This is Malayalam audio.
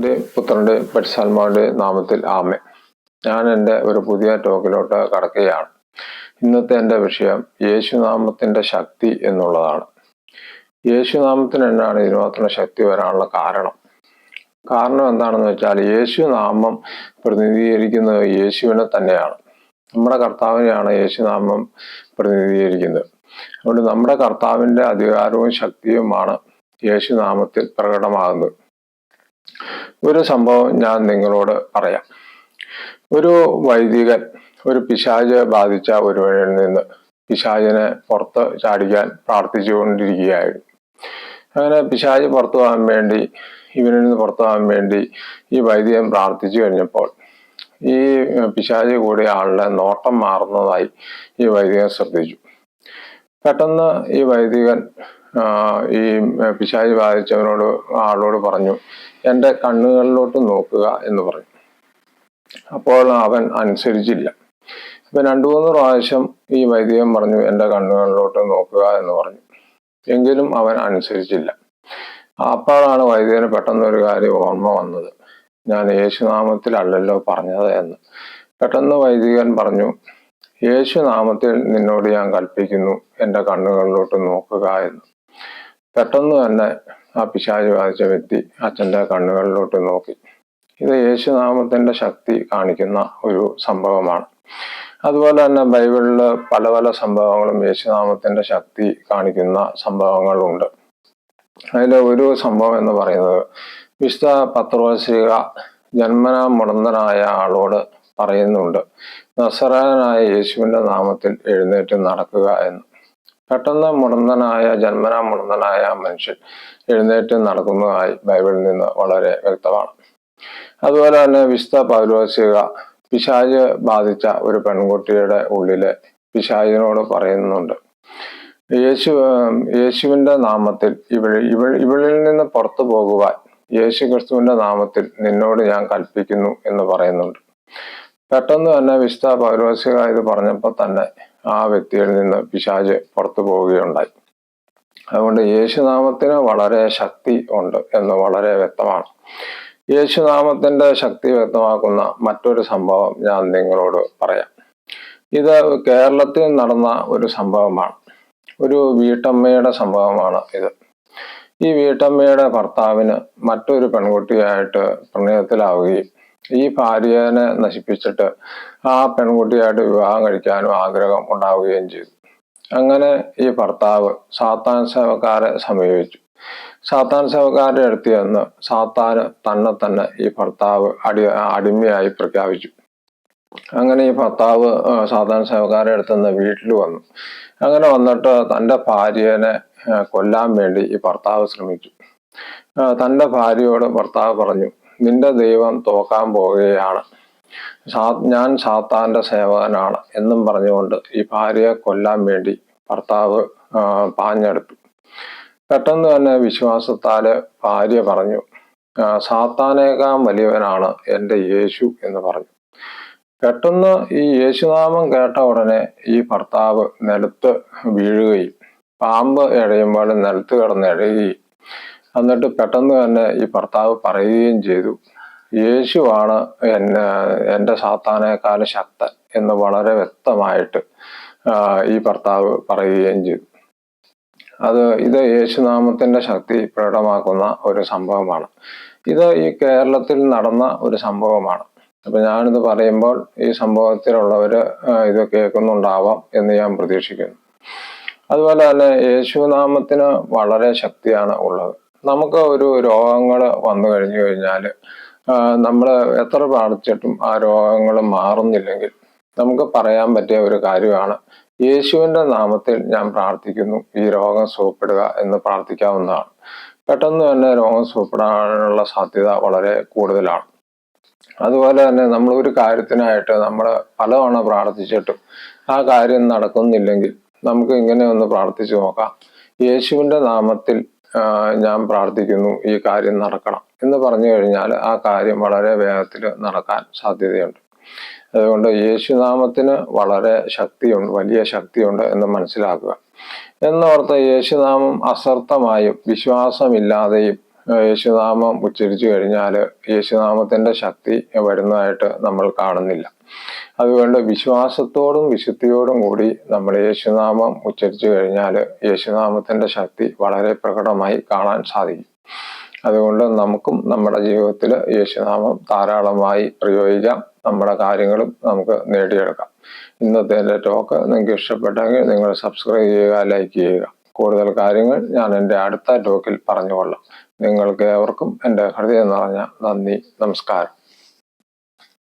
പിതാവിന്റെയും പുത്രന്റെ പരിശാത്മാവിന്റെയും നാമത്തിൽ ആമെ ഞാൻ എന്റെ ഒരു പുതിയ ടോക്കിലോട്ട് കടക്കുകയാണ്. ഇന്നത്തെ എന്റെ വിഷയം യേശുനാമത്തിന്റെ ശക്തി എന്നുള്ളതാണ്. യേശുനാമത്തിന് എന്നാണ് ഇതിനുമാത്രം ശക്തി വരാനുള്ള കാരണം. കാരണം എന്താണെന്ന് വെച്ചാൽ യേശുനാമം പ്രതിനിധീകരിക്കുന്നത് യേശുവിനെ തന്നെയാണ്. നമ്മുടെ കർത്താവിനെയാണ് യേശുനാമം പ്രതിനിധീകരിക്കുന്നത്. അതുകൊണ്ട് നമ്മുടെ കർത്താവിന്റെ അധികാരവും ശക്തിയുമാണ് യേശുനാമത്തിൽ പ്രകടമാകുന്നത്. ഒരു സംഭവം ഞാൻ നിങ്ങളോട് പറയാം. ഒരു വൈദികൻ ഒരു പിശാജ് ബാധിച്ച ഒരുവനിൽ നിന്ന് പിശാജിനെ പുറത്ത് ചാടിക്കാൻ പ്രാർത്ഥിച്ചുകൊണ്ടിരിക്കുകയായിരുന്നു. അങ്ങനെ പിശാജ് പുറത്തു പോകാൻ വേണ്ടി ഇവനിൽ നിന്ന് പുറത്തു പോകാൻ വേണ്ടി ഈ വൈദികൻ പ്രാർത്ഥിച്ചു കഴിഞ്ഞപ്പോൾ ഈ പിശാജ് കൂടിയ ആളുടെ നോട്ടം മാറുന്നതായി ഈ വൈദികൻ ശ്രദ്ധിച്ചു. പെട്ടെന്ന് ഈ വൈദികൻ ഈ പിശാചി ബാധിച്ചവനോട് ആളോട് പറഞ്ഞു എന്റെ കണ്ണുകളിലോട്ട് നോക്കുക എന്ന് പറഞ്ഞു. അപ്പോൾ അവൻ അനുസരിച്ചില്ല. അപ്പം രണ്ടു മൂന്ന് പ്രാവശ്യം ഈ വൈദികൻ പറഞ്ഞു എന്റെ കണ്ണുകളിലോട്ട് നോക്കുക എന്ന് പറഞ്ഞു. എങ്കിലും അവൻ അനുസരിച്ചില്ല. അപ്പോഴാണ് വൈദികന് പെട്ടെന്ന് ഒരു കാര്യം ഓർമ്മ വന്നത്. ഞാൻ യേശുനാമത്തിലല്ലല്ലോ പറഞ്ഞത് എന്ന്. പെട്ടെന്ന് വൈദികൻ പറഞ്ഞു യേശുനാമത്തിൽ നിന്നോട് ഞാൻ കൽപ്പിക്കുന്നു എന്റെ കണ്ണുകളിലോട്ട് നോക്കുക എന്ന്. പെട്ടെന്ന് തന്നെ ആ പിശാജ് ബാധിച്ച വ്യക്തി അച്ഛന്റെ കണ്ണുകളിലോട്ട് നോക്കി. ഇത് യേശുനാമത്തിന്റെ ശക്തി കാണിക്കുന്ന ഒരു സംഭവമാണ്. അതുപോലെ തന്നെ ബൈബിളിൽ പല പല സംഭവങ്ങളും യേശുനാമത്തിന്റെ ശക്തി കാണിക്കുന്ന സംഭവങ്ങളുണ്ട്. അതിൽ ഒരു സംഭവം എന്ന് പറയുന്നത് വിശുദ്ധ പത്രോശ്രീക ജന്മനാ മുടന്തനായ ആളോട് പറയുന്നുണ്ട് നസറാനായ യേശുവിന്റെ നാമത്തിൽ എഴുന്നേറ്റ് നടക്കുക എന്ന്. പെട്ടെന്ന് മുടന്തനായ ജന്മനാ മുടന്തനായ മനുഷ്യൻ എഴുന്നേറ്റ് നടക്കുന്നതായി ബൈബിളിൽ നിന്ന് വളരെ വ്യക്തമാണ്. അതുപോലെ തന്നെ വിശുദ്ധ പൗലോസിക പിശാജ് ബാധിച്ച ഒരു പെൺകുട്ടിയുടെ ഉള്ളിലെ പിശാജിനോട് പറയുന്നുണ്ട്. യേശു യേശുവിന്റെ നാമത്തിൽ ഇവൾ ഇവൾ ഇവളിൽ നിന്ന് പുറത്തു പോകുവാൻ യേശു ക്രിസ്തുവിന്റെ നാമത്തിൽ നിന്നോട് ഞാൻ കൽപ്പിക്കുന്നു എന്ന് പറയുന്നുണ്ട്. പെട്ടെന്ന് തന്നെ വിശുദ്ധ പൗലോസിക ഇത് പറഞ്ഞപ്പോൾ തന്നെ ആ വ്യക്തിയിൽ നിന്ന് പിശാജ് പുറത്തു പോവുകയുണ്ടായി. അതുകൊണ്ട് യേശുനാമത്തിന് വളരെ ശക്തി ഉണ്ട് എന്ന് വളരെ വ്യക്തമാണ്. യേശുനാമത്തിന്റെ ശക്തി വ്യക്തമാക്കുന്ന മറ്റൊരു സംഭവം ഞാൻ നിങ്ങളോട് പറയാം. ഇത് കേരളത്തിൽ നടന്ന ഒരു സംഭവമാണ്. ഒരു വീട്ടമ്മയുടെ സംഭവമാണ് ഇത്. ഈ വീട്ടമ്മയുടെ ഭർത്താവിന് മറ്റൊരു പെൺകുട്ടിയായിട്ട് പ്രണയത്തിലാവുകയും ഈ ഭാര്യനെ നശിപ്പിച്ചിട്ട് ആ പെൺകുട്ടിയായിട്ട് വിവാഹം കഴിക്കാനും ആഗ്രഹം ഉണ്ടാവുകയും ചെയ്തു. അങ്ങനെ ഈ ഭർത്താവ് സാത്താൻ സേവക്കാരെ സമീപിച്ചു. സാത്താൻ സേവക്കാരുടെ അടുത്ത് ചെന്ന് സാത്താന് തന്നെ തന്നെ ഈ ഭർത്താവ് അടി അടിമയായി പ്രഖ്യാപിച്ചു. അങ്ങനെ ഈ ഭർത്താവ് സാധാരണ അടുത്ത് നിന്ന് വീട്ടിൽ വന്നു. അങ്ങനെ വന്നിട്ട് തന്റെ ഭാര്യനെ കൊല്ലാൻ വേണ്ടി ഈ ഭർത്താവ് ശ്രമിച്ചു. തന്റെ ഭാര്യയോട് ഭർത്താവ് പറഞ്ഞു നിന്റെ ദൈവം തോക്കാൻ പോവുകയാണ്. ഞാൻ സാത്താന്റെ സേവകനാണ് എന്നും പറഞ്ഞുകൊണ്ട് ഈ ഭാര്യയെ കൊല്ലാൻ വേണ്ടി ഭർത്താവ് പാഞ്ഞെടുത്തു. പെട്ടെന്ന് തന്നെ വിശ്വാസത്താൽ ഭാര്യ പറഞ്ഞു സാത്താനേക്കാം വലിയവനാണ് എന്റെ യേശു എന്ന് പറഞ്ഞു. പെട്ടെന്ന് ഈ യേശുനാമം കേട്ട ഉടനെ ഈ ഭർത്താവ് നിലത്ത് വീഴുകയും പാമ്പ് എഴയുമ്പോൾ നിലത്ത് കിടന്ന് എഴയുകയും എന്നിട്ട് പെട്ടെന്ന് തന്നെ ഈ ഭർത്താവ് പറയുകയും ചെയ്തു. യേശുവാണ് എന്നെ എന്റെ സാത്താനേക്കാൾ ശക്തൻ എന്ന് വളരെ വ്യക്തമായിട്ട് ഈ ഭർത്താവ് പറയുകയും ചെയ്തു. അത് ഇത് യേശുനാമത്തിന്റെ ശക്തി പ്രകടമാക്കുന്ന ഒരു സംഭവമാണ്. ഇത് ഈ കേരളത്തിൽ നടന്ന ഒരു സംഭവമാണ്. അപ്പൊ ഞാനിത് പറയുമ്പോൾ ഈ സംഭവത്തിലുള്ളവര് ആ, ഇത് കേൾക്കുന്നുണ്ടാവാം എന്ന് ഞാൻ പ്രതീക്ഷിക്കുന്നു. അതുപോലെ തന്നെ യേശുനാമത്തിന് വളരെ ശക്തിയാണ് ഉള്ളത്. നമുക്ക് ഒരു രോഗങ്ങൾ വന്നു കഴിഞ്ഞു കഴിഞ്ഞാൽ നമ്മൾ എത്ര പ്രാർത്ഥിച്ചിട്ടും ആ രോഗങ്ങൾ മാറുന്നില്ലെങ്കിൽ നമുക്ക് പറയാൻ പറ്റിയ ഒരു കാര്യമാണ് യേശുവിന്റെ നാമത്തിൽ ഞാൻ പ്രാർത്ഥിക്കുന്നു ഈ രോഗം സുഖപ്പെടുക എന്ന് പ്രാർത്ഥിക്കാവുന്നതാണ്. പെട്ടെന്ന് തന്നെ രോഗം സുഖപ്പെടാനുള്ള സാധ്യത വളരെ കൂടുതലാണ്. അതുപോലെ തന്നെ നമ്മൾ ഒരു കാര്യത്തിനായിട്ട് നമ്മൾ പലതവണ പ്രാർത്ഥിച്ചിട്ടും ആ കാര്യം നടക്കുന്നില്ലെങ്കിൽ നമുക്ക് ഇങ്ങനെ ഒന്ന് പ്രാർത്ഥിച്ചു നോക്കാം. യേശുവിന്റെ നാമത്തിൽ ഞാൻ പ്രാർത്ഥിക്കുന്നു ഈ കാര്യം നടക്കണം എന്ന് പറഞ്ഞു കഴിഞ്ഞാൽ ആ കാര്യം വളരെ വേഗത്തിൽ നടക്കാൻ സാധ്യതയുണ്ട്. അതുകൊണ്ട് യേശുനാമത്തിന് വളരെ ശക്തിയുണ്ട് വലിയ ശക്തിയുണ്ട് എന്ന് മനസ്സിലാക്കുക. എന്നോർത്ത് യേശുനാമം അസർത്ഥമായും വിശ്വാസമില്ലാതെയും യേശുനാമം ഉച്ചരിച്ചു കഴിഞ്ഞാൽ യേശുനാമത്തിന്റെ ശക്തി വരുന്നതായിട്ട് നമ്മൾ കാണുന്നില്ല. അതുകൊണ്ട് വിശ്വാസത്തോടും വിശുദ്ധിയോടും കൂടി നമ്മൾ യേശുനാമം ഉച്ചരിച്ചു കഴിഞ്ഞാൽ യേശുനാമത്തിന്റെ ശക്തി വളരെ പ്രകടമായി കാണാൻ സാധിക്കും. അതുകൊണ്ട് നമുക്കും നമ്മുടെ ജീവിതത്തിൽ യേശുനാമം ധാരാളമായി പ്രയോഗിക്കാം. നമ്മുടെ കാര്യങ്ങളും നമുക്ക് നേടിയെടുക്കാം. ഇന്നത്തെ എന്റെ ടോക്ക് നിങ്ങൾക്ക് ഇഷ്ടപ്പെട്ടെങ്കിൽ നിങ്ങൾ സബ്സ്ക്രൈബ് ചെയ്യുക ലൈക്ക് ചെയ്യുക. കൂടുതൽ കാര്യങ്ങൾ ഞാൻ എന്റെ അടുത്ത ടോക്കിൽ പറഞ്ഞുകൊള്ളാം. നിങ്ങൾക്ക് ഏവർക്കും എന്റെ ഹൃദയം നിറഞ്ഞ നന്ദി നമസ്കാരം.